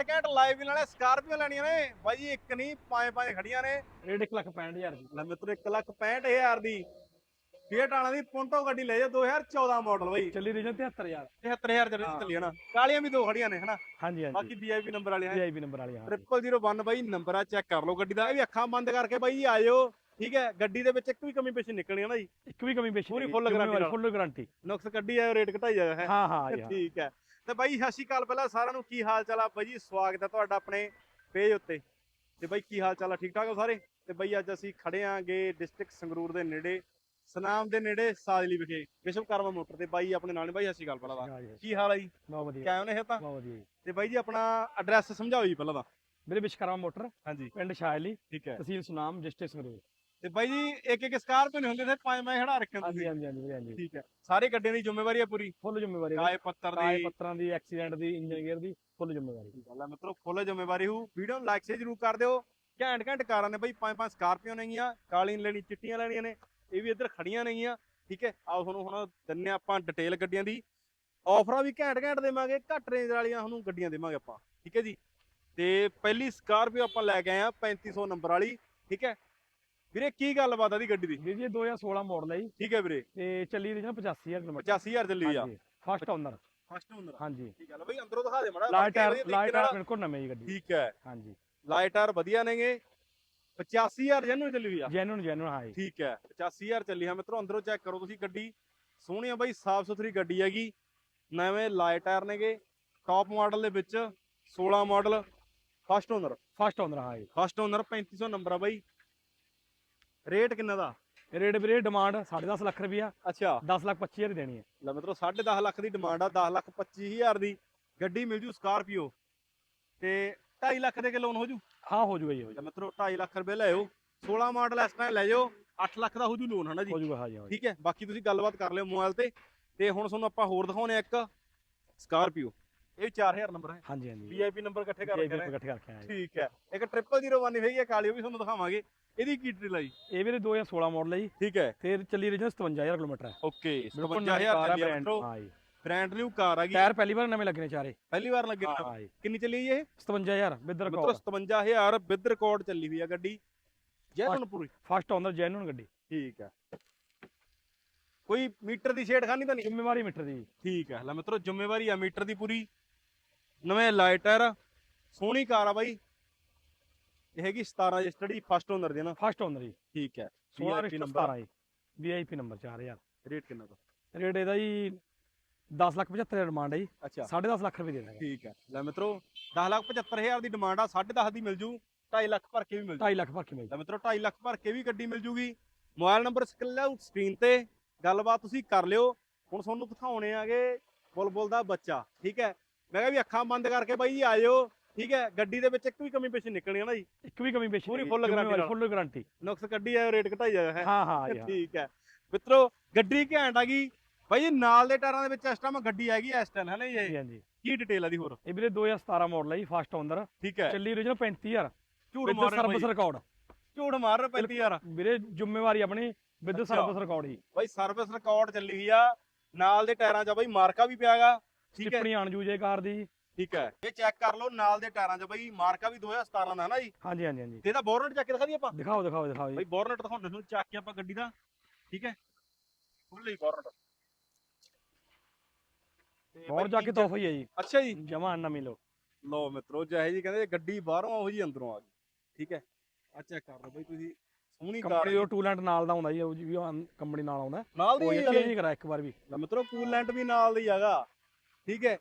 ਘੈਂਟ ਘੈਂਟ ਲਾਈਵ ਨਾਲੇ ਸਕਾਰਪੀਓ ਲੈਣੀਆਂ ਨੇ। ਬਾਈ ਜੀ ਇੱਕ ਨਹੀਂ ਪੰਜ ਪੰਜ ਖੜੀਆਂ ਨੇ। ਰੇਟ 1 ਲੱਖ 65000 ਦੀ। ਲੈ ਮਿੱਤਰੋ 1 ਲੱਖ 65000 ਦੀ। ਫੀਟ ਵਾਲਾ ਦੀ ਪੁੰਟੋ ਗੱਡੀ ਲੈ ਜਾ 2014 ਮਾਡਲ ਬਾਈ। ਚੱਲੀ ਰੀਜਨ 73000 73000 ਚ ਹਾਂ। ਚੱਲੀ ਹਨਾ ਕਾਲੀਆਂ ਵੀ ਦੋ ਖੜੀਆਂ ਨੇ ਹਨਾ? ਹਾਂਜੀ ਹਾਂਜੀ। ਬਾਕੀ ਵੀਆਈਪੀ ਨੰਬਰ ਵਾਲੇ ਵੀਆਈਪੀ ਨੰਬਰ ਵਾਲੀ ਹਾਂ 0001 ਬਾਈ ਨੰਬਰ ਆ ਚੈੱਕ ਕਰ ਲਓ ਗੱਡੀ ਦਾ। ਇਹ ਵੀ ਅੱਖਾਂ ਬੰਦ ਕਰਕੇ ਬਾਈ ਆਇਓ ਠੀਕ ਹੈ ਗੱਡੀ ਦੇ ਵਿੱਚ ਇੱਕ ਵੀ ਕਮੀ ਪੇਸ਼ੀ ਨਿਕਲਣੀ ਹੈ ਨਾ ਜੀ। ਇੱਕ ਵੀ ਕਮੀ ਪੇਸ਼ੀ ਪੂਰੀ full guarantee ਨਾਲ। ਫੁੱਲ ਗਾਰੰਟੀ ਨੁਕਸ ਕੱਢੀ ਆਇਓ ਰੇਟ ਘਟਾਈ ਜਾਇਆ ਹੈ ਹਾਂ ਹਾਂ ਹਾਂ। ਠੀਕ ਹੈ। ਤੇ ਬਾਈ ਸਤਿ ਸ਼੍ਰੀ ਅਕਾਲ ਪਹਿਲਾਂ ਸਾਰਿਆਂ ਨੂੰ। ਕੀ ਹਾਲ ਚਾਲ ਆ? ਬਾਈ ਜੀ ਸਵਾਗਤ ਹੈ ਤੁਹਾਡਾ ਆਪਣੇ ਪੇਜ ਉੱਤੇ। ਤੇ ਬਾਈ ਕੀ ਹਾਲ ਚਾਲ ਆ? ਠੀਕ ਠਾਕ ਹੋ ਸਾਰੇ? ਤੇ ਬਾਈ ਅੱਜ ਅਸੀਂ ਖੜੇ ਆਂਗੇ ਡਿਸਟ੍ਰਿਕਟ ਸੰਗਰੂਰ ਦੇ ਨੇੜੇ ਸਨਾਮ ਦੇ ਨੇੜੇ ਸਾਜਲੀ ਵਿਖੇ ਵਿਸ਼ਵਕਰਮਾ ਮੋਟਰ ਤੇ। ਬਾਈ ਆਪਣੇ ਨਾਲ ਨੇ ਬਾਈ ਸਤਿ ਸ਼੍ਰੀ ਅਕਾਲ ਪਹਿਲਾਂ ਦਾ ਹਾਂ ਜੀ। ਕੀ ਹਾਲ ਆ ਜੀ? ਬਹੁਤ ਵਧੀਆ। ਕਿਵੇਂ ਨੇ ਇਹ ਤਾਂ? ਬਹੁਤ ਵਧੀਆ ਜੀ। ਤੇ ਬਾਈ ਜੀ ਆਪਣਾ ਐਡਰੈਸ ਸਮਝਾਓ ਜੀ ਪਹਿਲਾਂ ਤਾਂ। ਮੇਰੇ ਵਿਸ਼ਕਰਮਾ ਮੋਟਰ ਹਾਂਜੀ। ਪਿੰਡ ਸ਼ਾਇਲੀ ਠੀਕ ਹੈ। ਤਹਿਸੀਲ ਸੁਨਾਮ ਡਿਸਟ੍ਰਿਕਟ ਸੰਗਰੂਰ। ਤੇ ਬਾਈ ਜੀ ਇੱਕ ਇੱਕ ਸਕਾਰਪੀਓ ਨਹੀਂ ਹੁੰਦੇ ਤੇ ਪੰਜ ਮੈਂ ਖੜਾ ਰੱਖਿਆ ਹਾਂਜੀ ਤੁਸੀਂ। ਹਾਂਜੀ ਹਾਂਜੀ ਹਾਂਜੀ। ਠੀਕ ਹੈ। ਸਾਰੇ ਗੱਡੀਆਂ ਦੀ ਜ਼ਿੰਮੇਵਾਰੀ ਹੈ ਪੂਰੀ? ਫੁੱਲ ਜ਼ਿੰਮੇਵਾਰੀ ਕਾਏ ਪੱਤਰ ਕਾਏ ਦੀ ਪੱਤਰਾਂ ਦੀ ਐਕਸੀਡੈਂਟ ਦੀ ਇੰਜਨ ਗੇਅਰ ਦੀ ਫੁੱਲ ਜ਼ਿੰਮੇਵਾਰੀ। ਗੱਲ ਆ ਮਿੱਤਰੋ ਫੁੱਲ ਜ਼ਿੰਮੇਵਾਰੀ ਹੂ ਵੀਡੀਓ ਨੂੰ ਲਾਈਕ ਸੇ ਜਰੂਰ ਕਰ ਦਿਓ। ਘੈਂਟ ਘੈਂਟ ਕਾਰਾਂ ਨੇ ਬਾਈ ਪੰਜ ਪੰਜ ਸਕਾਰਪੀਓ ਨੇਗੀਆਂ ਕਾਲੀ ਲੈਣੀ ਚਿੱਟੀਆਂ ਲੈਣੀਆਂ ਨੇ ਇਹ ਵੀ ਇੱਧਰ ਖੜੀਆਂ ਨੇਗੀਆਂ। ਠੀਕ ਹੈ ਆਓ ਤੁਹਾਨੂੰ ਹੁਣ ਦਿੰਨੇ ਆਪਾਂ ਡਿਟੇਲ ਗੱਡੀਆਂ ਦੀ। ਆਫਰਾਂ ਵੀ ਘੈਂਟ ਘੈਂਟ ਦੇਵਾਂਗੇ ਘੱਟ ਰੇਂਜ ਵਾਲੀਆਂ ਤੁਹਾਨੂੰ ਗੱਡੀਆਂ ਦੇਵਾਂਗੇ ਆਪਾਂ। ਠੀਕ ਹੈ ਜੀ। ਤੇ ਪਹਿਲੀ ਸਕਾਰਪੀਓ ਆਪਾਂ ਲੈ ਕੇ ਆਏ ਆ 3500 ਨੰਬਰ ਵਾਲੀ। ਠੀਕ ਹੈ ਵੀਰੇ ਕੀ ਗੱਲਬਾਤ ਆ ਦੀ ਗੱਡੀ ਦੀ? ਵੀਰ ਜੀ ਇਹ 2016 ਮਾਡਲ ਹੈ ਜੀ। ਠੀਕ ਹੈ ਵੀਰੇ। ਤੇ ਚੱਲੀ ਰੀਜਨ 85000 ਕਿਲੋਮੀਟਰ। 85000 ਚੱਲੀ ਆ। ਫਸਟ ਓਨਰ ਫਸਟ ਓਨਰ ਹਾਂਜੀ। ਠੀਕ ਹੈ ਬਈ ਅੰਦਰੋਂ ਦਿਖਾ ਦੇ ਮੜਾ ਲਾਈਟ ਟਾਇਰ ਲਾਈਟ ਟਾਇਰ ਬਿਲਕੁਲ ਨਵੇਂ ਜੀ ਗੱਡੀ। ਠੀਕ ਹੈ ਹਾਂਜੀ। ਲਾਈਟਰ ਵਧੀਆ ਨੇਗੇ। 85000 ਜੈਨੂਨ ਚੱਲੀ ਹੋਈ ਆ। ਜੈਨੂਨ ਜੈਨੂਨ ਹਾਂ ਜੀ। ਠੀਕ ਹੈ 85000 ਚੱਲੀ ਆ। ਮਿੱਤਰੋ ਅੰਦਰੋਂ ਚੈੱਕ ਕਰੋ ਤੁਸੀਂ ਗੱਡੀ। ਸੋਹਣੀ ਆ ਬਾਈ ਸਾਫ਼ ਸੁਥਰੀ ਗੱਡੀ ਹੈਗੀ। ਨਵੇਂ ਲਾਈਟ ਟਾਇਰ ਨੇਗੇ। ਟਾਪ ਮਾਡਲ ਦੇ ਵਿੱਚ 16 model first owner first owner ਹਾਂ ਜੀ। ਫਸਟ ਓਨਰ 3500 ਨੰਬਰ ਆ ਬਾਈ। ਰੇਟ ਕਿੰਨਾ ਦਾ? ਰੇਟ ਵੀਰੇ ਡਿਮਾਂਡ 10.5 ਲੱਖ ਰੁਪਿਆ ਅੱਛਾ। 10 ਲੱਖ 25000 ਦੀ ਦੇਣੀ ਹੈ। ਲੈ ਮਿੱਤਰੋ 10.5 ਲੱਖ ਦੀ ਡਿਮਾਂਡ ਆ 10 ਲੱਖ 25000 ਦੀ। ਗੱਡੀ ਮਿਲ ਜੂ ਸਕਾਰਪੀਓ ਤੇ 2.5 ਲੱਖ ਦੇ ਕੇ ਲੋਨ ਹੋ ਜੂ? ਹਾਂ ਹੋ ਜੂਗਾ ਜੀ ਹੋ ਲੈ ਮਿੱਤਰੋ 2.5 ਲੱਖ ਰੁਪਏ ਲੈ ਆਓ 16 ਮਾਡਲ ਇਸ ਤਰ੍ਹਾਂ ਲੈ ਜਾਓ 8 ਲੱਖ ਦਾ ਹੋ ਜੂ ਲੋਨ ਹਨਾ ਜੀ? ਹੋ ਜੂਗਾ ਹਾਂ ਜੀ ਜੀ। ਠੀਕ ਹੈ ਬਾਕੀ ਤੁਸੀਂ ਗੱਲਬਾਤ ਕਰ ਲਿਓ ਮੋਬਾਈਲ ਤੇ। ਤੇ ਹੁਣ ਤੁਹਾਨੂੰ ਆਪਾਂ ਹੋਰ ਦਿਖਾਉਣੇ ਆ ਇੱਕ ਸਕਾਰਪੀਓ ਇਹ ਵੀ 4000 ਨੰਬਰ ਹੈ। ਹਾਂਜੀ ਹਾਂਜੀ। ਵੀਆਈਪੀ ਨੰਬਰ ਇਕੱਠੇ ਕਰ ਇਹ ਰੱਖੇ ਵੀ ਨੇ ਇਕੱਠੇ ਕਰਕੇ ਆਏ। ਠੀਕ ਹੈ। ਇੱਕ 0001 ਹੈਗੀ ਹੈ ਕਾਲੀ ਉਹ ਵੀ ਤੁਹਾਨੂੰ ਦਿਖਾਵਾਂਗੇ। ਇਹਦੀ ਕੀ ਡਿਟੇਲ ਆ ਜੀ ਇਹ ਵੀਰੇ 2016 ਮਾਡਲ ਹੈ ਜੀ। ਠੀਕ ਹੈ। ਫਿਰ ਚੱਲੀ ਰੀਜਨ 57000 ਕਿਲੋਮੀਟਰ ਹੈ। ਓਕੇ ਬਿਲਕੁਲ ਨਵੀਂ 57000 ਕਾਰ ਹੈ ਆ ਜੀ। ਬ੍ਰਾਂਡ ਨਿਊ ਕਾਰ ਆ ਗਈ। ਟਾਇਰ ਪਹਿਲੀ ਵਾਰ ਨਵੇਂ ਲੱਗਣੇ ਚਾਰੇ। ਪਹਿਲੀ ਵਾਰ ਲੱਗੇ ਹਾਂ ਜੀ। ਕਿੰਨੀ ਚੱਲੀ ਇਹ? 57000 ਵਿਦ ਮਿੱਤਰੋ ਰਿਕਾਰਡ 57000 ਵਿਦ ਰਿਕਾਰਡ ਚੱਲੀ ਹੋਈ ਆ ਗੱਡੀ। ਜੈਨੂਨ ਪੂਰੀ? ਫਸਟ ਓਨਰ ਜੈਨੂਨ ਗੱਡੀ। ਠੀਕ ਹੈ। ਕੋਈ ਮੀਟਰ ਦੀ ਛੇੜ ਖਾਨੀ ਤਾਂ ਨਹੀਂ? ਜ਼ਿੰਮੇਵਾਰੀ ਮੀਟਰ ਦੀ। ਠੀਕ ਹੈ। ਲੈ ਮਿੱਤਰੋ ਜ਼ਿੰਮੇਵਾਰੀ ਆ ਮੀਟਰ ਦੀ ਪੂਰੀ। ਨਵੇਂ ਲਾਈਟਰ ਸੋਹਣੀ ਕਾਰ ਆ ਬਾਈ। ਇਹ ਹੈਗੀ 17 ਰਜਿਸਟਰਡ ਫਸਟ ਓਨਰ ਦੀ ਨਾ? ਫਸਟ ਓਨਰ ਜੀ। ਠੀਕ ਹੈ। 16 VIP ਰਿਸ਼ਟ ਨੰਬਰ 17 ਜੀ। ਵੀਆਈਪੀ ਨੰਬਰ 4000 ਰੇਟ ਕਿੰਨਾ ਦਾ? ਰੇਟ ਇਹਦਾ ਜੀ 10 ਲੱਖ 75000 ਡਿਮਾਂਡ ਹੈ ਜੀ। ਅੱਛਾ। 10.5 ਲੱਖ ਰੁਪਏ ਦੇ ਦਾਂਗੇ ਠੀਕ ਹੈ। ਲੈ ਮਿੱਤਰੋ 10 ਲੱਖ 75000 ਦੀ ਡਿਮਾਂਡ ਆ 10.5 ਦੀ ਮਿਲ ਜੂ 2.5 ਲੱਖ ਭਰ ਕੇ ਵੀ ਮਿਲ ਜੂ। 2.5 ਲੱਖ ਭਰ ਕੇ ਮਿਲ ਲੈ ਮਿੱਤਰੋ 2.5 ਲੱਖ ਭਰ ਕੇ ਵੀ ਗੱਡੀ ਮਿਲ ਜੂਗੀ। ਮੋਬਾਈਲ ਨੰਬਰ ਸਕਲ ਸਕਰੀਨ ਤੇ ਗੱਲਬਾਤ ਤੁਸੀਂ ਕਰ ਲਿਓ। ਹੁਣ ਤੁਹਾਨੂੰ ਦਿਖਾਉਣੇ ਆਗੇ ਬੁਲਬੁਲ ਦਾ ਬੱਚਾ ਠੀਕ ਹੈ। ਮੈਂ ਕਿਹਾ ਵੀ ਅੱਖਾਂ ਬੰਦ ਕਰਕੇ ਬਾਈ ਜੀ ਆਇਓ ਠੀਕ ਹੈ ਗੱਡੀ ਦੇ ਵਿੱਚ ਇੱਕ ਵੀ ਕਮੀ ਪੇਸ਼ੀ ਨਿਕਲਣੀ ਹੈ ਨਾ ਜੀ। ਇੱਕ ਵੀ ਕਮੀ ਪੇਸ਼ੀ ਪੂਰੀ full guarantee ਨਾਲ। ਫੁੱਲ ਗਾਰੰਟੀ ਨੁਕਸ ਕੱਢੀ ਆਇਓ ਰੇਟ ਘਟਾਈ ਜਾਇਆ ਹੈ। ਹਾਂ ਹਾਂ ਹਾਂ। ਠੀਕ ਹੈ। ਮਿੱਤਰੋ ਗੱਡੀ ਘੈਂਟ ਆ ਗਈ। ਬਾਈ ਜੀ ਨਾਲ ਦੇ ਟਾਇਰਾਂ ਦੇ ਵਿੱਚ ਇਸ ਟਾਈਮ ਗੱਡੀ ਹੈਗੀ ਐਸ ਟਨ ਹੈ ਨਾ ਜੀ ਇਹ? ਹਾਂਜੀ ਹਾਂਜੀ। ਕੀ ਡਿਟੇਲ ਆ ਦੀ ਹੋਰ? ਇਹ ਵੀਰੇ 2017 ਮਾਡਲ ਹੈ ਜੀ ਫਸਟ ਓਨਰ ਠੀਕ ਹੈ। ਚੱਲੀ ਰੀਜਨ 35000 ਝੂੜ ਵਿਦ ਮਾਰ ਸਰਵਿਸ ਰਿਕਾਰਡ ਝੂੜ ਮਾਰ ਰੁਪਏ 35000 ਵੀਰੇ ਜ਼ਿੰਮੇਵਾਰੀ ਆਪਣੀ ਵਿਦ ਅੱਛਾ। ਸਰਵਿਸ ਰਿਕਾਰਡ ਜੀ। ਬਾਈ ਸਰਵਿਸ ਰਿਕਾਰਡ ਚੱਲੀ ਹੋਈ ਆ। ਨਾਲ ਦੇ ਟਾਇਰਾਂ 'ਚ ਬਾਈ ਮਾਰਕਾ ਵੀ ਪਿਆਗਾ ਠੀਕ ਹੈ। ਟਿੱਪਣੀ ਆਣ ਜੂਜੇ ਕਾਰ ਦੀ। ਠੀਕ ਹੈ। ਇਹ ਚੈੱਕ ਕਰ ਲਓ ਨਾਲ ਦੇ ਟਾਇਰਾਂ 'ਚ ਬਾਈ ਮਾਰਕਾ ਵੀ 2017 ਦਾ ਹੈ ਨਾ ਜੀ? ਹਾਂਜੀ ਹਾਂਜੀ ਹਾਂਜੀ। ਤੇ ਇਹਦਾ ਬੋਰਨਟ ਚੱਕ ਕੇ ਦਿਖਾ ਦਈਏ ਆਪਾਂ? ਦਿਖਾਓ ਦਿਖਾਓ ਦਿਖਾਓ ਜੀ। ਬਾਈ ਬੋਰਨਟ ਦਿਖਾਉਂਦੇ ਤੁਹਾਨੂੰ ਚੱਕ ਕੇ ਆਪਾਂ ਗੱਡੀ ਦਾ। ਠੀਕ ਹੈ। ਖੁੱਲੀ ਬੋਰਨਟ ਹੋਰ ਜਾ ਕੇ ਤੋਹਫਾ ਹੀ ਹੈ ਜੀ। ਅੱਛਾ ਜੀ। ਜਮਾ ਨਵੀਂ ਲੋ ਲਓ ਮਿੱਤਰੋ ਜਿਹੇ ਜੀ ਕਹਿੰਦੇ ਗੱਡੀ ਬਾਹਰੋਂ ਉਹੋ ਜੀ ਅੰਦਰੋਂ ਆ ਗਈ। ਠੀਕ ਹੈ। ਆ ਚੈੱਕ ਕਰ ਲਓ ਬਾਈ ਤੁਸੀਂ। ਸੋਹਣੀ ਕਾਰ ਕੰਪਨੀ ਉਹ ਟੂਲੈਂਟ ਨਾਲ ਦਾ ਹੁੰਦਾ ਜੀ ਉਹ ਵੀ ਕੰਪਨੀ ਨਾਲ ਆਉਂਦਾ। ਨਾਲ ਦੀ ਕੋਈ ਚੇਂਜ ਨਹੀਂ ਕਰਾ ਇੱਕ ਵਾਰ ਵੀ। ਲੈ ਮਿੱਤਰੋ ਕੂਲੈਂਟ ਵੀ ਨਾਲ ਦੀ ਹੈਗਾ। ਠੀਕ ਹੈ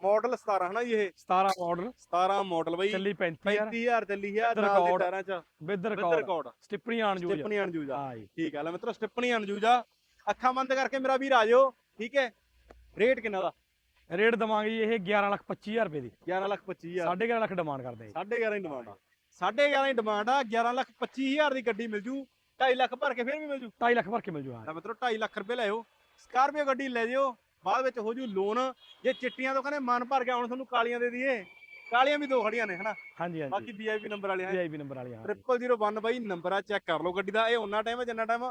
ਮਾਡਲ 17 ਹੈ ਨਾ ਜੀ ਇਹ? 17 ਮਾਡਲ 17 ਮਾਡਲ ਬਾਈ। ਚੱਲੀ 35000 35000 ਚੱਲੀ ਹੈ ਨਾਲ ਦੇ। ਟਾਇਰਾਂ 'ਚ। ਵਿਦ ਰਿਕਾਰਡ ਸਟਿੱਪਣੀ ਆਣ ਜੂਜਾ ਸਟਿੱਪਣੀ ਅਣਜੂਜਾ ਹਾਂ ਜੀ। ਠੀਕ ਹੈ ਲੈ ਮਿੱਤਰੋ ਸਟਿੱਪਣੀ ਅਣਜੂਜਾ ਅੱਖਾਂ ਬੰਦ ਕਰਕੇ ਮੇਰਾ ਵੀਰ ਆ ਜਾਓ। ਠੀਕ ਹੈ ਰੇਟ ਕਿੰਨਾ ਦਾ? ਰੇਟ ਦਵਾਂਗੇ ਜੀ ਇਹ 11 ਲੱਖ 25000 ਰੁਪਏ ਦੀ। 11 ਲੱਖ 25000 11.5 ਲੱਖ ਡਿਮਾਂਡ ਕਰਦੇ ਆ ਜੀ। 11.5 ਦੀ ਡਿਮਾਂਡ ਆ। 11.5 ਦੀ ਡਿਮਾਂਡ ਆ 11 ਲੱਖ 25000 ਦੀ ਗੱਡੀ ਮਿਲ ਜੂ। 2.5 ਲੱਖ ਭਰ ਕੇ ਫਿਰ ਵੀ ਮਿਲ ਜੂ। 2.5 ਲੱਖ ਭਰ ਕੇ ਮਿਲ ਜੂ ਹਾਂ। ਲੈ ਮਿੱਤਰੋ 2.5 ਲੱਖ ਰੁਪਏ ਲਿਆਓ ਸਕਾਰਪੀਓ ਗੱਡੀ ਲੈ ਜਿਓ। ਬਾਅਦ ਵਿੱਚ ਹੋ ਜੂ ਲੋਨ ਜੇ ਚਿੱਟੀਆਂ ਤੋਂ ਕਹਿੰਦੇ ਮਨ ਭਰ ਗਿਆ ਹੁਣ ਤੁਹਾਨੂੰ ਕਾਲੀਆਂ ਦੇ ਦਈਏ। ਕਾਲੀਆਂ ਵੀ ਦੋ ਖੜੀਆਂ ਨੇ ਹਨਾ? ਹਾਂਜੀ ਹਾਂਜੀ। ਬਾਕੀ ਵੀਆਈਪੀ ਨੰਬਰ ਵਾਲੇ ਹੈ ਵੀਆਈਪੀ ਨੰਬਰ ਵਾਲੀ ਹਾਂ 0001 ਬਾਈ ਨੰਬਰ ਆ ਚੈੱਕ ਕਰ ਲਓ ਗੱਡੀ ਦਾ। ਇਹ ਉਹਨਾਂ ਟਾਈਮ ਹੈ ਜਿੰਨਾ ਟਾਈਮ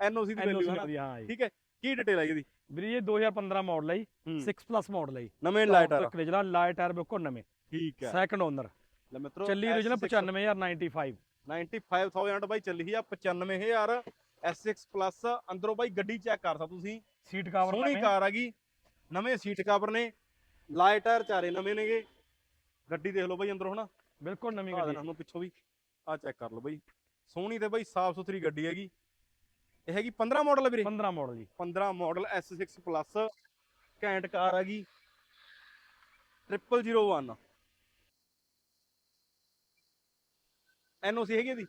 ਐਨਓਸੀ ਦੀ ਵੈਲਿਊ ਹੈ ਹਾਂ ਠੀਕ ਹੈ? ਕੀ ਡਿਟੇਲ ਹੈ ਇਹਦੀ? ਵੀਰੇ ਇਹ 2015 ਮਾਡਲ ਹੈ ਜੀ। ਹੂੰ। 6 ਪਲੱਸ ਮਾਡਲ ਹੈ ਨਵੇਂ ਲਾਈਟਰ ਕਲੇਜਲਾ ਲਾਈਟ ਟਾਇਰ ਬਿਲਕੁਲ ਨਵੇਂ। ਠੀਕ ਹੈ ਸੈਕੰਡ ਓਨਰ ਲੈ ਮਿੱਤਰੋ ਚੱਲੀ S6 95095 95000 ਬਾਈ ਚੱਲੀ ਆ 95000 S6 ਪਲੱਸ ਅੰਦਰੋਂ ਬਾਈ ਗੱਡੀ ਚੈੱਕ ਕਰ ਸਕਦੇ ਤੁਸੀਂ। ਸੀਟ ਕਵਰ ਸੋਹਣੀ ਕਾਰ ਆ ਗਈ। ਨਵੇਂ ਸੀਟ ਕਵਰ ਨੇ। ਲਾਈਟ ਟਾਇਰ ਚਾਰੇ ਨਵੇਂ ਨੇਗੇ। ਗੱਡੀ ਦੇਖ ਲਓ ਬਾਈ ਅੰਦਰੋਂ ਹਨਾ। ਬਿਲਕੁਲ ਨਵੀਂ ਗੱਡੀ। ਤੁਹਾਨੂੰ ਪਿੱਛੋਂ ਵੀ। ਆ ਚੈੱਕ ਕਰ ਲਓ ਬਾਈ। ਸੋਹਣੀ ਤੇ ਬਾਈ ਸਾਫ਼ ਸੁਥਰੀ ਗੱਡੀ ਹੈਗੀ। ਇਹ ਹੈਗੀ 15 ਮਾਡਲ ਵੀਰੇ। 15 ਮਾਡਲ ਜੀ। 15 ਮਾਡਲ S6 ਪਲੱਸ ਘੈਂਟ ਕਾਰ ਹੈਗੀ 0001 ਐਨਓਸੀ ਹੈਗੀ ਇਹਦੀ?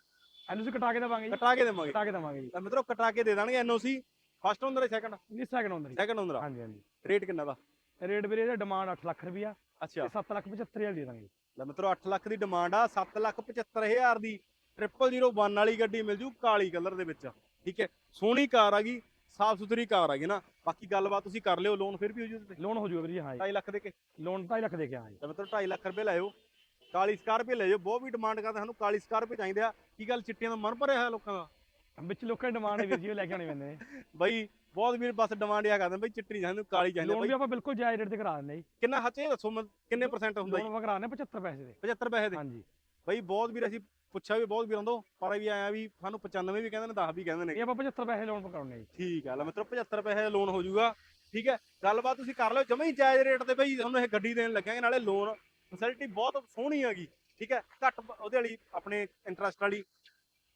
ਇਹਨੂੰ ਅਸੀਂ ਕਟਾ ਕੇ ਦੇਵਾਂਗੇ ਜੀ। ਕਟਾ ਕੇ ਦੇਵਾਂਗੇ। ਕਟਾ ਕੇ ਦੇਵਾਂਗੇ ਜੀ। ਮਿੱਤਰੋ ਕਟਾ ਕੇ ਦੇ ਦੇਣਗੇ ਐਨਓਸੀ ਫਸਟ ਓਨਰ ਹੈ ਸੈਕੰਡ ਇਹ ਸੈਕੰਡ ਓਨਰ ਜੀ ਸੈਕੰਡ ਓਨਰ ਹਾਂਜੀ ਹਾਂਜੀ। ਰੇਟ ਕਿੰਨਾ ਦਾ? ਰੇਟ ਵੀਰੇ ਇਹਦਾ ਡਿਮਾਂਡ 8 ਲੱਖ ਰੁਪਿਆ ਅੱਛਾ। ਤੇ 7 ਲੱਖ 75000 ਦੇ ਦਾਂਗੇ। ਲੈ ਮਿੱਤਰੋ 8 ਲੱਖ ਦੀ ਡਿਮਾਂਡ ਆ 7 ਲੱਖ 75000 ਦੀ। 0001 ਵਾਲੀ ਗੱਡੀ ਮਿਲ ਜੂ ਕਾਲੀ ਕਲਰ ਦੇ ਵਿੱਚ। ਠੀਕ ਹੈ? ਸੋਹਣੀ ਕਾਰ ਆ ਗਈ ਸਾਫ਼ ਸੁਥਰੀ ਕਾਰ ਆ ਗਈ ਨਾ। ਬਾਕੀ ਗੱਲਬਾਤ ਤੁਸੀਂ ਕਰ ਲਿਓ ਲੋਨ ਫਿਰ ਵੀ ਹੋ ਜੂ ਤੇ। ਲੋਨ ਹੋ ਜਾਊਗਾ ਵੀਰੇ ਹਾਂ ਜੀ। 2.5 ਲੱਖ ਦੇ ਕੇ। ਲੋਨ 2.5 ਲੱਖ ਦੇ ਕੇ ਹਾਂ ਜੀ। ਤਾਂ ਮਿੱਤਰੋ 2.5 ਲੱਖ ਰੁਪਏ ਲਾਇਓ ਕਾਲੀ ਸਕਾਰਪੀਓ ਲੈ ਜਾਓ ਬਹੁਤ ਵੀ ਡਿਮਾਂਡ ਕਰਦੇ ਸਾਨੂੰ ਕਾਲੀ ਸਕਾਰਪੀਓ ਚਾਹੀਦੇ ਆ। ਕੀ ਗੱਲ ਚਿੱਟੀਆਂ ਦਾ ਮਨ ਭਰਿਆ ਹੋਇਆ ਲੋਕਾਂ ਦਾ? ਵਿੱਚ ਲੋਕਾਂ ਦੀ ਡਿਮਾਂਡ ਹੈ ਵੀਰ ਜੀ ਉਹ ਲੈ ਕੇ ਆਉਣੇ ਪੈਂਦੇ ਨੇ। ਬਈ ਬਹੁਤ ਵੀਰ ਬਸ ਡਿਮਾਂਡ ਆ ਕਰਦੇ ਬਈ ਚਿੱਟੀ ਸਾਨੂੰ ਕਾਲੀ ਚਾਹੀਦੀ ਲੋਨ ਵੀ ਬਈ। ਆਪਾਂ ਬਿਲਕੁਲ ਜਾਇਜ਼ ਰੇਟ ਤੇ ਕਰਾ ਦਿੰਦੇ ਜੀ। ਕਿੰਨਾ ਹੱਚੇ ਦੱਸੋ ਮੈਂ ਕਿੰਨੇ ਪਰਸੈਂਟ ਹੁੰਦਾ ਜੀ? ਲੋਨ ਆਪਾਂ ਕਰਾਣੇ 75 ਪੈਸੇ ਦੇ। 75 ਪੈਸੇ ਦੇ? ਹਾਂਜੀ। ਬਈ ਬਹੁਤ ਵੀਰ ਅਸੀਂ ਪੁੱਛਿਆ ਵੀ ਬਹੁਤ ਵੀਰਾਂ ਤੋਂ ਪਰ ਵੀ ਆਇਆ ਵੀ ਸਾਨੂੰ 95 ਵੀ ਕਹਿੰਦੇ ਨੇ 10 ਵੀ ਕਹਿੰਦੇ ਨੇ। ਇਹ ਆਪਾਂ 75 ਪੈਸੇ ਲੋਨ ਕਰਾਉਣੇ ਜੀ। ਠੀਕ ਹੈ ਲੈ ਮਿੱਤਰੋ 75 ਪੈਸੇ ਲੋਨ ਹੋ ਜਾਊਗਾ ਠੀਕ ਹੈ ਗੱਲਬਾਤ ਤੁਸੀਂ ਕਰ ਲਿਓ ਜਮੇ ਹੀ ਜਾਇਜ਼ ਰੇਟ ਤੇ ਬਈ ਤੁਹਾਨੂੰ ਇਹ ਗੱਡੀ ਦੇਣ ਲੱਗਾਂਗੇ ਨਾਲੇ ਲੋਨ ਫੈਸਿਲਿਟੀ ਬਹੁਤ ਸੋਹਣੀ ਹੈਗੀ। ਠੀਕ ਹੈ ਘੱਟ ਉਹਦੇ ਵਾਲੀ ਆਪਣੇ ਇੰਟਰਸਟ ਵਾਲੀ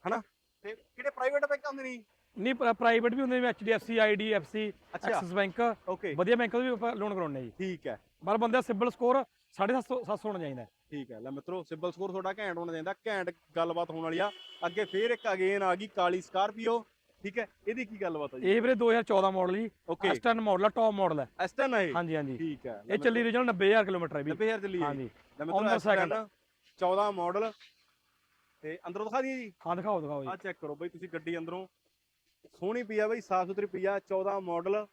ਹਨਾ? ਤੇ ਕਿਹੜੇ ਪ੍ਰਾਈਵੇਟ ਬੈਂਕ ਆਉਂਦੇ ਨੇ ਨਹੀਂ ਪ੍ਰਾਈਵੇਟ ਵੀ ਹੁੰਦੇ ਨੇ IDFC ਅੱਛਾ। ਐਕਸਿਸ ਬੈਂਕ ਓਕੇ ਵਧੀਆ ਬੈਂਕ ਤੋਂ ਵੀ ਆਪਾਂ ਲੋਨ ਕਰਾਉਣੇ ਜੀ। ਠੀਕ ਹੈ। ਪਰ ਬੰਦੇ ਸਿਬਲ ਸਕੋਰ 750 700 ਹੋਣਾ ਚਾਹੀਦਾ। ਠੀਕ ਹੈ। ਲੈ ਮਿੱਤਰੋ ਸਿਬਲ ਸਕੋਰ ਤੁਹਾਡਾ ਘੈਂਟ ਹੋਣਾ ਚਾਹੀਦਾ। ਘੈਂਟ ਗੱਲਬਾਤ ਹੋਣ ਵਾਲੀ ਆ। ਅੱਗੇ ਫੇਰ ਇੱਕ ਅਗੇਨ ਆ ਗਈ ਕਾਲੀ ਸਕਾਰਪੀਓ ਠੀਕ ਹੈ। ਇਹਦੀ ਕੀ ਗੱਲਬਾਤ ਹੈ ਜੀ? ਇਹ ਵੀਰੇ 2014 ਮਾਡਲ ਜੀ। S10 ਮਾਡਲ ਆ ਟੌਪ ਮਾਡਲ ਹੈ S10 ਹੈ? ਹਾਂਜੀ ਹਾਂਜੀ। ਠੀਕ ਹੈ। ਇਹ ਚੱਲੀ ਰੀਜਨਲ 90000 ਕਿਲੋਮੀਟਰ ਹੈ ਵੀ। 90000 ਚੱਲੀ ਹੈ। ਹਾਂਜੀ। second. S10 14 ਮਾਡਲ ਤੇ ਅੰਦਰੋਂ ਦਿਖਾ ਦਈਏ ਜੀ? ਹਾਂ ਦਿਖਾਓ ਦਿਖਾਓ ਜੀ। ਆ ਚੈੱਕ ਕਰੋ ਬਈ ਤੁਸੀਂ ਗੱਡੀ ਅੰਦਰੋਂ। ਸੋਹਣੀ ਪਈ ਆ ਬਈ ਸਾਫ਼ ਸੁਥਰੀ ਪਈ ਆ 14 ਮਾਡਲ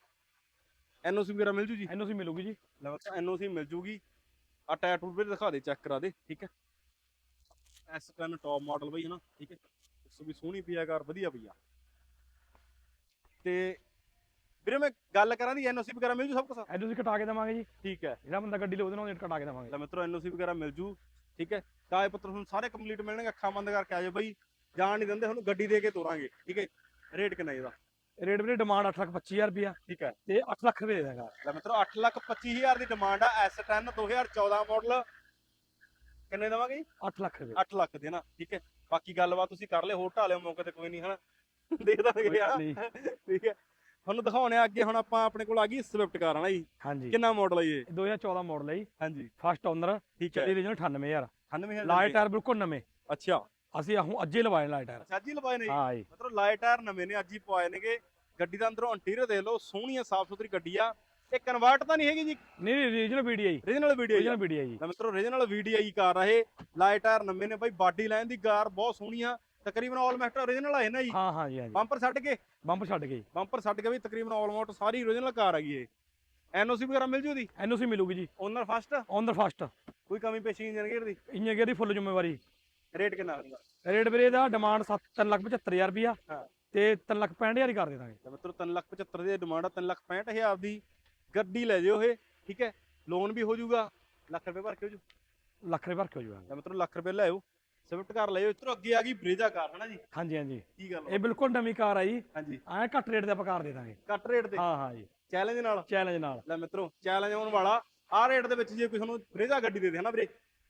ਐਨਓਸੀ ਵਗੈਰਾ ਮਿਲ ਜੂ ਜੀ ਐਨਓਸੀ ਮਿਲੂਗੀ ਜੀ। ਲੈ ਬਸ ਐਨਓਸੀ ਮਿਲ ਜੂਗੀ। ਆ ਟਾਇਰ ਟੂਰ ਵੀ ਦਿਖਾ ਦੇ ਚੈੱਕ ਕਰਾ ਦੇ ਠੀਕ ਹੈ? S10 ਟੌਪ ਮਾਡਲ ਬਈ ਹਨਾ ਠੀਕ ਹੈ? ਇਸ ਵੀ ਸੋਹਣੀ ਪਈ ਆ ਕਾਰ ਵਧੀਆ ਪਈ ਆ। ਤੇ ਵੀਰੇ ਮੈਂ ਗੱਲ ਕਰਾਂ ਦੀ ਐਨਓਸੀ ਵਗੈਰਾ ਮਿਲ ਜੂ ਸਭ ਕੁਝ ਐਨਓਸੀ ਕਟਾ ਕੇ ਦੇਵਾਂਗੇ ਜੀ। ਠੀਕ ਹੈ। ਜਿਹੜਾ ਬੰਦਾ ਗੱਡੀ ਲਓ ਉਹਦੇ ਨਾਲ ਰੇਟ ਕਟਾ ਕੇ ਦੇਵਾਂਗੇ। ਲੈ ਮਿੱਤਰੋ ਐਨਓਸੀ ਵਗੈਰਾ ਮਿਲ ਜੂ। ਠੀਕ ਹੈ? ਕਾਗਜ਼ ਪੱਤਰ ਤੁਹਾਨੂੰ ਸਾਰੇ ਕੰਪਲੀਟ ਮਿਲਣਗੇ ਅੱਖਾਂ ਬੰਦ ਕਰਕੇ ਆ ਜਾਓ ਬਈ। ਜਾਣ ਨਹੀਂ ਦਿੰਦੇ ਤੁਹਾਨੂੰ ਗੱਡੀ ਦੇ ਕੇ ਤੋਰਾਂਗੇ ਠੀਕ ਹੈ ਰੇਟ ਕਿੰਨਾ ਇਹਦਾ? ਰੇਟ ਵੀਰੇ ਡਿਮਾਂਡ 8 ਲੱਖ 25000 ਰੁਪਿਆ ਠੀਕ ਹੈ। ਤੇ 8 ਲੱਖ ਰੁਪਏ ਦੇ ਲੈ ਮਿੱਤਰੋ 8 ਲੱਖ 25000 ਦੀ ਡਿਮਾਂਡ ਆ S10 2014 ਮਾਡਲ ਕਿੰਨੇ ਦੇਵਾਂਗੇ ਜੀ? 8 ਲੱਖ ਰੁਪਏ। 8 ਲੱਖ ਦੇ ਨਾ ਠੀਕ ਹੈ? ਬਾਕੀ ਗੱਲਬਾਤ ਤੁਸੀਂ ਕਰ ਲਿਓ ਹੋਰ ਢਾ ਲਿਓ ਮੌਕੇ ਤੇ ਕੋਈ ਨਹੀਂ ਹਨਾ? ਦੇ ਦਾਂਗੇ। ਠੀਕ ਹੈ? ਤੁਹਾਨੂੰ ਦਿਖਾਉਣੇ ਆ ਅੱਗੇ ਹੁਣ ਆਪਾਂ ਆਪਣੇ ਕੋਲ ਆ ਗਈ ਸਵਿਫਟ ਕਾਰ ਹਨਾ ਜੀ? ਹਾਂਜੀ। ਕਿੰਨਾ ਮਾਡਲ ਹੈ ਇਹ? ਇਹ 2014 ਮਾਡਲ ਹੈ ਜੀ। ਹਾਂਜੀ। ਫਸਟ ਓਨਰ ਠੀਕ ਹੈ। ਚੱਲੀ ਰੀਜਨਲ 98000 98000 ਲਾਈਟ ਟਾਇਰ ਬਿਲਕੁਲ ਨਵੇਂ। ਅੱਛਾ। ਅਸੀਂ ਹੁਣ ਅੱਜੇ ਲਵਾਏ ਲਾਈਟ ਟਾਇਰ ਅੱਛਾ ਅੱਜ ਹੀ ਲਵਾਏ ਨੇ ਹਾਂ ਜੀ। ਮਤਲਬ ਲਾਈਟ ਟਾਇਰ ਨਵੇਂ ਨੇ ਅੱਜ ਹੀ ਪਵਾਏ ਨੇਗੇ। ਗੱਡੀ ਦਾ ਅੰਦਰੋਂ ਇੰਟੀਰੀਅਰ ਦੇਖ ਲਓ ਸੋਹਣੀ ਆ ਸਾਫ਼ ਸੁਥਰੀ ਗੱਡੀ ਆ। ਇਹ ਕਨਵਰਟ ਤਾਂ ਨਹੀਂ ਹੈਗੀ ਜੀ? ਨਹੀਂ ਨਹੀਂ regional VDI regional video regional VDI ਜੀ। ਮਿੱਤਰੋ ਰੀਜਨਲ VDI ਕਾਰ ਆ ਇਹ। ਲਾਈਟ ਟਾਇਰ ਨਵੇਂ ਨੇ ਬਾਈ ਬਾਡੀ ਲਾਈਨ ਦੀ ਕਾਰ ਬਹੁਤ ਸੋਹਣੀ ਆ। ਤਕਰੀਬਨ ਆਲਮੋਸਟ ਓਰੀਜਨਲ ਆਏ ਨਾ ਜੀ? ਹਾਂ ਹਾਂ ਜੀ ਹਾਂ ਜੀ। ਬੰਪਰ ਛੱਡ ਕੇ। ਬੰਪ ਛੱਡ ਗਏ ਬੰਪਰ ਛੱਡ ਕੇ ਵੀ ਤਕਰੀਬਨ ਆਲਮੋਸਟ ਸਾਰੀ ਓਰੀਜਨਲ ਕਾਰ ਆ ਗਈ ਇਹ। ਐਨਓਸੀ ਵਗੈਰਾ ਮਿਲ ਜੂ ਦੀ ਐਨਓਸੀ ਮਿਲੂਗੀ ਜੀ। ਓਨਰ ਫਸਟ ਓਨਰ ਫਸਟ ਕੋਈ ਕਮੀ ਪੇਸ਼ੀ ਇੰਜਨ ਗੇਅਰ ਦੀ? ਇੰਨੇ ਗੇਰ ਦੀ ਫੁੱਲ ਜ਼ਿੰਮੇਵਾਰੀ। ਰੇਟ ਕਿੰਨਾ ਹੋਊਗਾ ਰੇਟ ਵੀਰੇ ਦਾ ਡਿਮਾਂਡ 7 ਲੱਖ 75000 ਰੁਪਿਆ। ਤੇ 3 ਲੱਖ 65000 ਹੀ ਕਰ ਦੇ ਦਾਂਗੇ ਮਿੱਤਰੋ 375 ਦੀ ਡਿਮਾਂਡ ਆ 365000 ਦੀ ਗੱਡੀ ਲੈ ਜਿਓ ਇਹ ਠੀਕ ਹੈ? ਲੋਨ ਵੀ ਹੋ ਜਾਊਗਾ ਲੱਖ ਰੁਪਏ ਭਰ ਕੇ ਹੋ ਜੂ। ਲੱਖ ਰੁਪਏ ਭਰ ਕੇ ਹੋ ਜਾਊਗਾ ਤਾਂ ਮਿੱਤਰੋ ਲੱਖ ਰੁਪਏ ਲੈ ਆਓ ਸਵਿਫਟ ਕਾਰ ਲੈ ਆਓ ਇਧਰੋਂ ਅੱਗੇ ਆ ਗਈ ਬ੍ਰੇਜਾ ਕਾਰ ਹਨਾ ਜੀ? ਹਾਂਜੀ ਹਾਂਜੀ। ਕੀ ਗੱਲ ਇਹ ਬਿਲਕੁਲ ਨਵੀਂ ਕਾਰ ਆ ਜੀ ਹਾਂਜੀ। ਐ ਘੱਟ ਰੇਟ ਤੇ ਆਪਾਂ ਕਾਰ ਦੇ ਦਾਂਗੇ। ਕੱਟ ਰੇਟ ਤੇ ਹਾਂ ਹਾਂ ਜੀ। ਚੈਲੰਜ ਨਾਲ? ਚੈਲੰਜ ਨਾਲ। ਲੈ ਮਿੱਤਰੋ ਚੈਲੰਜ ਆਉਣ ਵਾਲਾ। ਆਹ ਰੇਟ ਦੇ ਵਿੱਚ ਜੇ ਕੋਈ ਤੁਹਾਨੂੰ ਬ੍ਰੇਜਾ ਗੱਡੀ ਦੇ ਦੇ ਹਨਾ ਵੀਰੇ?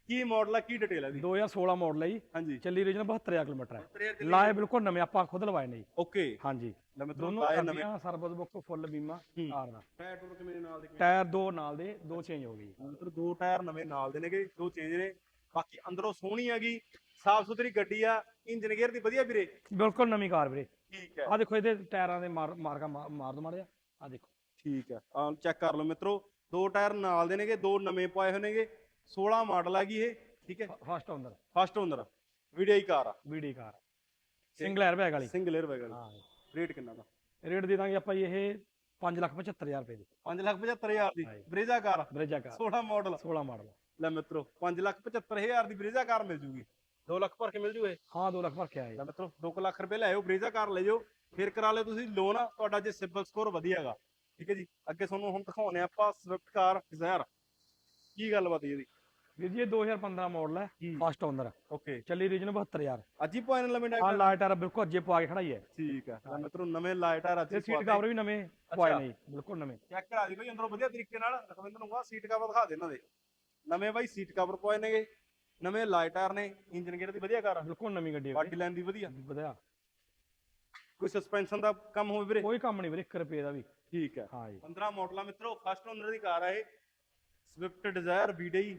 ਕੀ ਮਾਡਲ ਆ ਕੀ ਡਿਟੇਲ ਆ ਦੀ 2016 ਮਾਡਲ ਹੈ ਜੀ। ਹਾਂਜੀ। ਚੱਲੀ ਰੀਜਨ 72000 ਕਿਲੋਮੀਟਰ ਹੈ ਲਾਏ ਬਿਲਕੁਲ ਨਵੇਂ ਆਪਾਂ ਖੁਦ ਲਵਾਏ ਨੇ ਜੀ। ਓਕੇ। ਹਾਂਜੀ। ਲੈ ਮਿੱਤਰੋ ਦੋਨੋਂ ਲਾਏ ਨਵੇਂ। ਨਵੇਂ ਸਰਬਤ ਬੁੱਕ ਫੁੱਲ ਬੀਮਾ ਹੂੰ। ਕਾਰ ਦਾ। ਟਾਇਰ ਟੂਰ ਕਿਵੇਂ ਨਾਲ ਦੇ? ਟਾਇਰ ਦੋ ਨਾਲ ਦੇ ਦੋ ਚੇਂਜ ਹੋ ਗਏ ਜੀ। ਮਿੱਤਰੋ ਦੋ ਟਾਇਰ ਨਵੇਂ ਨਾਲ ਦੇ ਨੇਗੇ ਦੋ ਚੇਂਜ ਨੇ। ਬਾਕੀ ਅੰਦਰੋਂ ਸੋਹਣੀ ਹੈਗੀ ਸਾਫ਼ ਸੁਥਰੀ ਗੱਡੀ ਆ ਇੰਜਨ ਗੇਅਰ ਦੀ ਵਧੀਆ ਵੀਰੇ? ਬਿਲਕੁਲ ਨਵੀਂ ਕਾਰ ਵੀਰੇ। ਠੀਕ ਹੈ। ਆ ਦੇਖੋ ਇਹਦੇ ਟਾਇਰਾਂ ਦੇ ਮਾਰ ਮਾਰਕਾ ਮਾਰ ਦੋ ਮਾਰਿਆ ਆ ਦੇਖੋ। ਠੀਕ ਹੈ। ਆ ਚੈੱਕ ਕਰ ਲਓ ਮਿੱਤਰੋ ਦੋ ਟਾਇਰ ਨਾਲ ਦੇ ਨੇਗੇ ਦੋ ਨਵੇਂ ਪਾਏ ਹੋਏ ਨੇਗੇ 16 ਮਾਡਲ ਹੈਗੀ ਇਹ ਠੀਕ ਹੈ। First owner. First owner VDI car ਆ। VDI car. Single air bag ਵਾਲੀ। ਸਿੰਗਲ 에ਅਰ ਵਾਲੀ। ਹਾਂ। ਰੇਟ ਕਿੰਨਾ ਦਾ? ਰੇਟ ਦੇ ਦਾਂਗੇ ਆਪਾਂ ਇਹ 575000 ਰੁਪਏ ਦੀ। 575000 ਦੀ। ਬ੍ਰੇਜਾ ਕਾਰ ਬਰੇਜਾ ਕਾਰ। 16 ਮਾਡਲ 16 ਮਾਡਲ ਲੈ ਮਿੱਤਰੋ 575000 ਦੀ ਬ੍ਰੇਜਾ ਕਾਰ ਮਿਲ ਜੂਗੀ। 2 ਲੱਖ ਭਰ ਕੇ ਮਿਲ ਜੂ ਇਹ ਹਾਂ 2 ਲੱਖ ਭਰ ਕੇ ਆਏ। ਮਿੱਤਰੋ 2 ਲੱਖ ਰੁਪਏ ਲੈ ਆਓ ਬ੍ਰੇਜਾ ਕਾਰ ਲੈ ਜਾਓ ਫਿਰ ਕਰਾ ਲਿਓ ਤੁਸੀਂ ਲੋਨ ਤੁਹਾਡਾ ਜੇ ਸਿਬਲ ਸਕੋਰ ਵਧੀਆ ਹੈਗਾ ਠੀਕ ਹੈ ਜੀ? ਅੱਗੇ ਤੁਹਾਨੂੰ ਹੁਣ ਦਿਖਾਉਣੇ ਆਪਾਂ ਸਵਿਫਟ ਕਾਰ ਡਿਜ਼ਾਇਰ ਕੀ ਗੱਲਬਾਤ ਹੈ ਇਹਦੀ? ਵੀਰ ਜੀ ਇਹ 2015 ਮਾਡਲ ਹੈ। First owner okay. ਚੱਲੀ ਰੀਜਨ 72000 ਅੱਜ ਹੀ ਪੁਆਇੰਟ ਲੰਮੇ ਆ ਲਾਈਟ ਆ ਬਿਲਕੁਲ ਅੱਜੇ ਪਵਾ ਕੇ ਖੜਾਈ ਹੈ। ਠੀਕ ਹੈ। ਲੈ ਮਿੱਤਰੋ ਨਵੇਂ ਲਾਈਟ ਆ ਤੇ ਸੀਟ ਕਵਰ ਵੀ ਨਵੇਂ ਪਵਾਏ ਨੇ ਜੀ, ਬਿਲਕੁਲ ਨਵੇਂ। ਚੈੱਕ ਕਰਾ ਦੀ ਬਈ ਅੰਦਰੋਂ ਵਧੀਆ ਤਰੀਕੇ ਨਾਲ। ਰਖਵਿੰਦਰ ਨੂੰ ਕਹਾ ਸੀਟ ਕਵਰ ਦਿਖਾ ਦੇ ਇਹਨਾਂ ਦੇ। ਨਵੇਂ ਬਾਈ ਸੀਟ ਕਵਰ ਪਵਾਏ ਨੇਗੇ। ਨਵੇਂ ਲਾਈਟਾਰ ਨੇ ਇੰਜਨ ਗੇਅਰ ਦੀ ਵਧੀਆ ਕਾਰ ਆ? ਬਿਲਕੁਲ ਨਵੀਂ ਗੱਡੀ ਹੈ ਬਾਡੀ ਲਾਈਨ ਦੀ ਵਧੀਆ? ਵਧਿਆ। ਕੋਈ ਸਸਪੈਂਸ਼ਨ ਦਾ ਕੰਮ ਹੋਵੇ ਵੀਰੇ? ਕੋਈ ਕੰਮ ਨਹੀਂ ਵੀਰੇ 1 ਰੁਪਏ ਦਾ ਵੀ। ਠੀਕ ਹੈ। ਹਾਂ ਜੀ। 15 ਮਾਡਲਾਂ ਮਿੱਤਰੋ ਫਸਟ ਓਨਰ ਦੀ ਕਾਰ ਆ ਇਹ। ਸਵਿਫਟ ਡਿਜ਼ਾਇਰ ਵੀਡੀਆਈ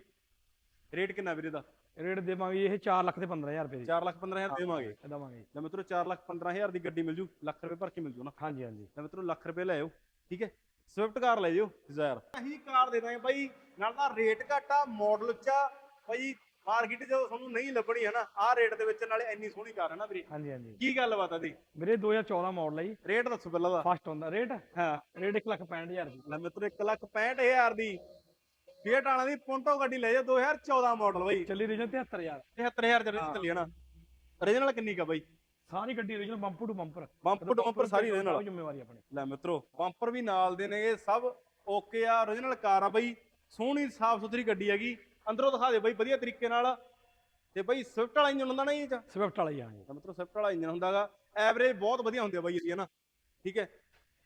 ਰੇਟ ਕਿੰਨਾ ਵੀਰੇ ਦਾ? ਰੇਟ ਦੇਵਾਂਗੇ ਇਹ 4 ਲੱਖ ਤੇ 15000 ਰੁਪਏ ਦੀ। 4 ਲੱਖ 15000 ਦੇਵਾਂਗੇ। ਦੇਵਾਂਗੇ ਲੈ ਮਿੱਤਰੋ 4 ਲੱਖ 15000 ਦੀ ਗੱਡੀ ਮਿਲ ਜੂ ਲੱਖ ਰੁਪਏ ਭਰ ਕੇ ਮਿਲ ਜੂ ਨਾ। ਹਾਂਜੀ ਹਾਂਜੀ। ਲੈ ਮਿੱਤਰੋ ਲੱਖ ਰੁਪਏ ਲੈ ਆਓ ਠੀਕ ਹੈ? ਸਵਿਫਟ ਕਾਰ ਲੈ ਜਾਓ ਡਿਜ਼ਾਇਰ ਅਸੀਂ ਕਾਰ ਦੇ ਦਾਂਗੇ ਬਾਈ ਨਾਲ ਤਾਂ ਰੇਟ ਘੱਟ ਆ ਮਾਡਲ ਉੱਚਾ। ਬਾਈ ਮਾਰਕੀਟ 'ਚ ਤੁਹਾਨੂੰ ਨਹੀਂ ਲੱਭਣੀ ਹੈ ਨਾ ਆਹ ਰੇਟ ਦੇ ਵਿੱਚ ਨਾਲੇ ਇੰਨੀ ਸੋਹਣੀ ਕਾਰ ਹੈ ਨਾ ਵੀਰੇ। ਹਾਂਜੀ ਹਾਂਜੀ। ਕੀ ਗੱਲਬਾਤ ਆ ਦੀ? ਵੀਰੇ 2014 ਮਾਡਲ ਹੈ ਜੀ। ਰੇਟ ਦੱਸੋ ਪਹਿਲਾਂ ਦਾ। ਫਸਟ ਹੁੰਦਾ ਰੇਟ ਹਾਂ। ਰੇਟ 1 ਲੱਖ 65000 ਦੀ। ਲੈ ਮਿੱਤਰੋ 1 ਲੱਖ 65000 ਦੀ। ਫੀਟ ਵਾਲਾ ਦੀ ਪੁੰਟੋ ਗੱਡੀ ਲੈ ਜਾ 2014 ਮਾਡਲ ਬਾਈ। ਚੱਲੀ ਰੀਜਨ 73000 73000 ਚ ਚੱਲੀ ਹੈ ਨਾ। ਓਰੀਜਨਲ ਕਿੰਨੀ ਕਾ ਬਾਈ? ਸਾਰੀ ਗੱਡੀ original bumper to bumper bumper to bumper sorry original ਕੋਈ ਜ਼ਿੰਮੇਵਾਰੀ ਆਪਣੀ। ਲੈ ਮਿੱਤਰੋ ਬੰਪਰ ਵੀ ਨਾਲ ਦੇ ਨੇ ਇਹ ਸਭ ਓਕੇ ਆ origignal ਕਾਰ ਆ ਬਈ। ਸੋਹਣੀ ਸਾਫ਼ ਸੁਥਰੀ ਗੱਡੀ ਹੈਗੀ। ਅੰਦਰੋਂ ਦਿਖਾ ਦੇ ਬਈ ਵਧੀਆ ਤਰੀਕੇ ਨਾਲ। ਤੇ ਬਈ ਸਵਿਫਟ ਵਾਲਾ ਇੰਜਨ ਹੁੰਦਾ ਨਾ ਇਹ ਚ? ਸਵਿਫਟ ਵਾਲਾ ਹੀ ਆ ਜੀ ਮਿੱਤਰੋ ਸਵਿਫਟ ਵਾਲਾ ਇੰਜਨ ਹੁੰਦਾਗਾ। ਐਵਰੇਜ ਬਹੁਤ ਵਧੀਆ ਹੁੰਦੀ ਆ ਬਈ ਇਹਦੀ ਹਨਾ ਠੀਕ ਹੈ?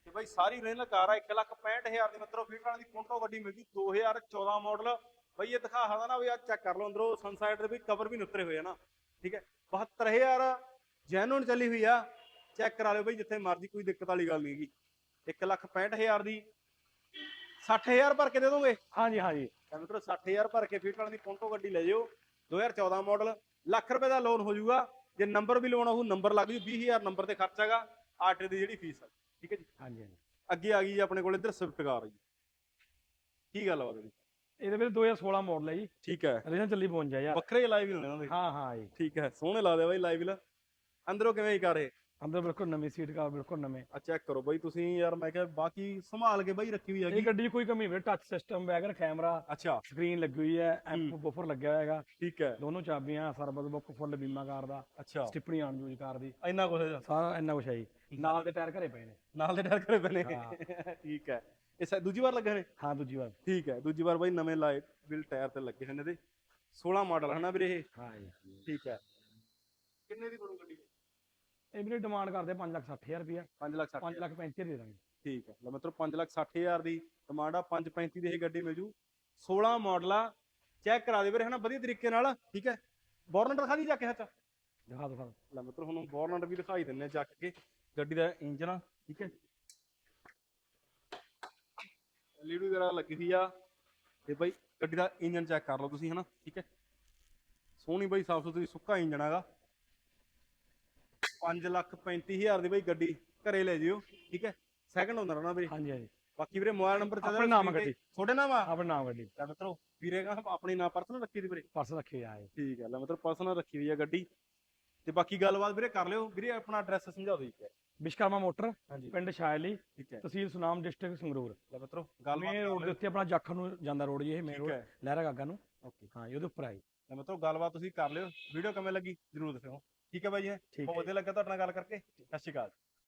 ਤੇ ਬਈ ਸਾਰੀ origignal ਕਾਰ ਆ 165000 ਦੀ ਮਿੱਤਰੋ ਫੀਟ ਵਾਲੀ ਦੀ ਫੋਟੋ ਗੱਡੀ ਮਿਲਦੀ 2014 ਮਾਡਲ ਬਈ ਇਹ ਦਿਖਾ ਸਕਦਾ ਨਾ ਵੀ ਆ ਚੈੱਕ ਕਰ ਲਓ ਅੰਦਰੋਂ ਸਨਸਾਈਡ ਦੇ ਵੀ ਕਵਰ ਵੀ ਨੁੱਤਰੇ ਹੋਏ ਆ ਨਾ। ਠੀਕ ਹੈ? 72000 ਜੈਨੂਨ ਚੱਲੀ ਹੋਈ ਆ। ਚੈੱਕ ਕਰਾ ਲਿਓ ਬਈ ਜਿੱਥੇ ਮਰਜ਼ੀ ਕੋਈ ਦਿੱਕਤ ਵਾਲੀ ਗੱਲ ਨਹੀਂ ਹੈਗੀ। 165000 ਦੀ। 60000 ਭਰ ਕੇ ਦੇ ਦੋਗੇ? ਹਾਂਜੀ ਹਾਂਜੀ। ਤਾਂ ਮਿੱਤਰੋ 60000 ਭਰ ਕੇ ਫੀਟ ਦੀ ਫੋਟੋ ਗੱਡੀ ਲੈ ਜਿਓ। 2014 ਮਾਡਲ ਲੱਖ ਰੁਪਏ ਦਾ ਲੋਨ ਹੋ ਜਾਊਗਾ। ਜੇ ਨੰਬਰ ਵੀ ਲਵਾਉਣਾ ਉਹ ਨੰਬਰ ਲੱਗ ਜੂ 20000 ਨੰਬਰ ਤੇ ਖਰਚ ਹੈਗਾ ਆਟੇ ਦੀ ਜਿਹੜੀ ਫੀਸ ਹੈ ਠੀਕ ਹੈ ਜੀ? ਹਾਂਜੀ ਹਾਂਜੀ। ਅੱਗੇ ਆ ਗਈ ਜੀ ਆਪਣੇ ਕੋਲ ਇੱਧਰ ਸਵਿਫਟ ਕਾਰ ਜੀ। ਕੀ ਗੱਲ ਆ ਜੀ? ਇਹਦੇ ਵਿੱਚ 2016 ਮਾਡਲ ਹੈ ਜੀ। ਠੀਕ ਹੈ। ਰੀਜਨ ਚੱਲੀ 52000 ਵੱਖਰੇ ਲਾਈਵ ਹੀ ਲੈਣਾ ਦੇ ਹਾਂ ਹਾਂ ਜੀ। ਠੀਕ ਹੈ ਸੋਹਣੇ ਲੱਗਦੇ ਬਾਈ ਲਾਈਵ ਲ। ਅੰਦਰੋਂ ਕਿਵੇਂ ਹੀ ਕਰੇ ਅੰਦਰ ਬਿਲਕੁਲ ਨਵੀਂ ਸੀਟ ਕਾ ਬਿਲਕੁਲ ਨਵੇਂ। ਆ ਚੈੱਕ ਕਰੋ ਬਾਈ ਤੁਸੀਂ ਯਾਰ ਮੈਂ ਕਿਹਾ ਬਾਕੀ ਸੰਭਾਲ ਕੇ ਬਾਈ ਰੱਖੀ ਹੋਈ ਇਹ ਹੈਗੀ ਗੱਡੀ 'ਚ ਕੋਈ ਕਮੀ ਨਹੀਂ ਟੱਚ ਸਿਸਟਮ ਵੈਗਰ ਕੈਮਰਾ ਅੱਛਾ। ਸਕਰੀਨ ਲੱਗੀ ਹੋਈ ਹੈ ਐਪ। ਬਫਰ ਲੱਗਿਆ ਹੋਇਆ ਹੈਗਾ। ਠੀਕ ਹੈ। ਦੋਨੋਂ ਚਾਬੀਆਂ ਸਰਬਤ ਬੁੱਕ ਫੁੱਲ ਬੀਮਾ ਕਾਰ ਦਾ ਅੱਛਾ। ਸਟਿਪਣੀ ਆਣ ਯੂਜ਼ ਕਾਰ ਦੀ। ਇੰਨਾ ਕੁਝ ਸਾਰਾ ਇੰਨਾ ਕੁਛ ਹੈ ਜੀ। ਨਾਲ ਦੇ ਟਾਇਰ ਘਰੇ ਪਏ ਨੇ। ਨਾਲ ਦੇ ਡਰ ਕਰੇ ਬਨੇ ਹਾਂ। ਠੀਕ ਹੈ। ਇਹ ਦੂਜੀ ਵਾਰ ਲੱਗੇ ਨੇ ਹਾਂ ਦੂਜੀ ਵਾਰ। ਠੀਕ ਹੈ। ਦੂਜੀ ਵਾਰ ਬਾਈ ਨਵੇਂ ਲਾਈਟ ਬਿਲ ਟਾਇਰ ਤੇ ਲੱਗੇ ਹੋਏ ਨੇ ਤੇ 16 ਮਾਡਲ ਹਨਾ ਵੀਰੇ ਇਹ? ਹਾਂ ਜੀ। ਠੀਕ ਹੈ। ਕਿੰਨੇ ਦੀ ਬਣੂ ਗੱਡੀ? ਇਹ ਵੀਰੇ ਡਿਮਾਂਡ ਕਰਦੇ 5 ਲੱਖ 60000 ਰੁਪਇਆ। 5 ਲੱਖ 60 5 ਲੱਖ 35 ਦੇ ਦਾਂਗੇ। ਠੀਕ ਹੈ। ਲੈ ਮਤਲਬ 5 ਲੱਖ 60 ਹਜ਼ਾਰ ਦੀ ਡਿਮਾਂਡ ਆ 535 ਦੀ ਇਹ ਗੱਡੀ ਮਿਲ ਜੂ। 16 ਮਾਡਲ ਆ ਚੈੱਕ ਕਰਾ ਦੇ ਵੀਰੇ ਹਨਾ ਵਧੀਆ ਤਰੀਕੇ ਨਾਲ ਠੀਕ ਹੈ। ਬੋਰਨਟ ਦਿਖਾ ਦੀ ਜਾ ਕੇ ਹੱਥ। ਦਿਖਾ ਦਿਖਾ ਲੈ ਮਤਲਬ ਹੁਣ ਬੋਰਨਟ ਵੀ ਦਿਖਾਈ ਦਿੰਨੇ ਆ ਚੱਕ ਕੇ। ਗੱਡੀ ਦਾ ਇੰਜਨ ਠੀਕ ਹੈ। ਲੀਡੂ ਵਗੈਰਾ ਲੱਗੀ ਹੋਈ ਆ। ਤੇ ਬਾਈ ਗੱਡੀ ਦਾ ਇੰਜਨ ਚੈੱਕ ਕਰ ਲਓ ਤੁਸੀਂ ਹਨਾ ਠੀਕ ਹੈ। ਸੋਹਣੀ ਬਾਈ ਸਾਫ਼ ਸੁਥਰੀ ਸੁੱਕਾ ਇੰਜਨ ਹੈਗਾ। 5 ਲੱਖ 35000 ਦੀ ਬਾਈ ਗੱਡੀ ਘਰੇ ਲੈ ਜਿਓ ਠੀਕ ਹੈ? ਸੈਕੰਡ ਓਨਰ ਨਾ ਵੀਰੇ ਹਾਂਜੀ ਹਾਂਜੀ। ਬਾਕੀ ਵੀਰੇ ਮੋਬਾਈਲ ਨੰਬਰ ਆਪਣੇ ਨਾਮ ਗੱਡੀ। ਤੁਹਾਡੇ ਨਾਮ ਆ? ਆਪਣਾ ਨਾਮ ਗੱਡੀ। ਤਾਂ ਮਿੱਤਰੋ ਵੀਰੇ ਕਾ ਆਪਣੀ ਨਾਮ ਪਰਸਨਲ ਰੱਖੀ ਦੀ ਵੀਰੇ। ਪਰਸ ਰੱਖੇ ਆ ਠੀਕ ਹੈ ਲੈ ਮਤਲਬ ਪਰਸਨਲ ਰੱਖੀ ਹੋਈ ਆ ਗੱਡੀ। ਤੇ ਬਾਕੀ ਗੱਲਬਾਤ ਵੀਰੇ ਕਰ ਲਿਓ। ਵੀਰੇ ਆਪਣਾ ਐਡਰੈਸ ਸਮਝਾ ਦਿਓ ਜੀ। ਵਿਸ਼ਕਰਮਾ ਮੋਟਰ ਪਿੰਡ ਸ਼ਾਇਲੀ ਤਹਿਸੀਲ ਸੁਨਾਮ ਡਿਸਟ੍ਰਿਕਟ ਸੰਗਰੂਰ। ਲੈ ਮਿੱਤਰੋ ਗੱਲਬਾਤ ਮੇਨ ਰੋਡ ਦੇ ਉੱਤੇ ਆਪਣਾ ਜਾਖਲ ਨੂੰ ਜਾਂਦਾ ਰੋਡ ਜੀ ਇਹ ਮੇਨ ਰੋਡ ਲਹਿਰਾ ਗਾਗਾ ਨੂੰ। ਓਕੇ। ਹਾਂ ਜੀ, ਉਹਦੇ ਉੱਪਰ ਆਈ ਲੈ ਮਿੱਤਰੋ ਗੱਲਬਾਤ ਤੁਸੀਂ ਕਰ ਲਿਓ। ਵੀਡੀਓ ਕਿਵੇਂ ਲੱਗੀ? ਜਰੂਰ ਦੱਸਿਓ। ਠੀਕ ਹੈ ਬਾਈ ਜੀ। ਠੀਕ ਬਹੁਤ ਵਧੀਆ ਲੱਗਾ ਤੁਹਾਡੇ ਨਾਲ ਗੱਲ ਕਰਕੇ। ਸਤਿ ਸ਼੍ਰੀ ਅਕਾਲ।